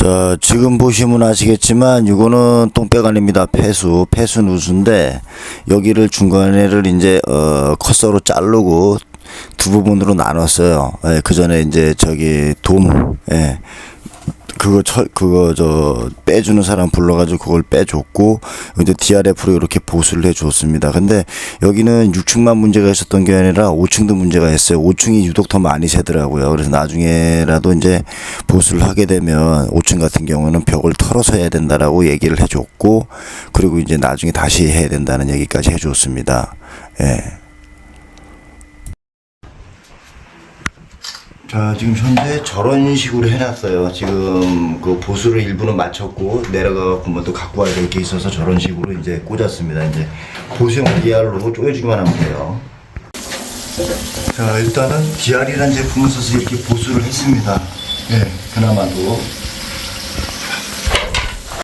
자, 지금 보시면 아시겠지만 이거는 똥배관입니다. 폐수, 폐수 누수인데 여기를 중간에를 이제 어 커서로 자르고 두 부분으로 나눴어요. 예, 그 전에 이제 저기 돔, 예. 그거 철 그거 저 빼주는 사람 불러가지고 그걸 빼줬고 이제 DRF로 이렇게 보수를 해줬습니다. 근데 여기는 6층만 문제가 있었던 게 아니라 5층도 문제가 있어요. 5층이 유독 더 많이 새더라고요. 그래서 나중에라도 이제 보수를 하게 되면 5층 같은 경우는 벽을 털어서 해야 된다라고 얘기를 해줬고 그리고 이제 나중에 다시 해야 된다는 얘기까지 해줬습니다. 예. 자, 지금 현재 저런 식으로 해놨어요. 지금 그 보수를 일부는 마쳤고 내려가고 뭐 또 갖고 와야 될 게 있어서 저런 식으로 이제 꽂았습니다. 이제 보수용 DR로 쪼여주기만 하면 돼요. 자, 일단은 DR이라는 제품을 써서 이렇게 보수를 했습니다. 예, 그나마도.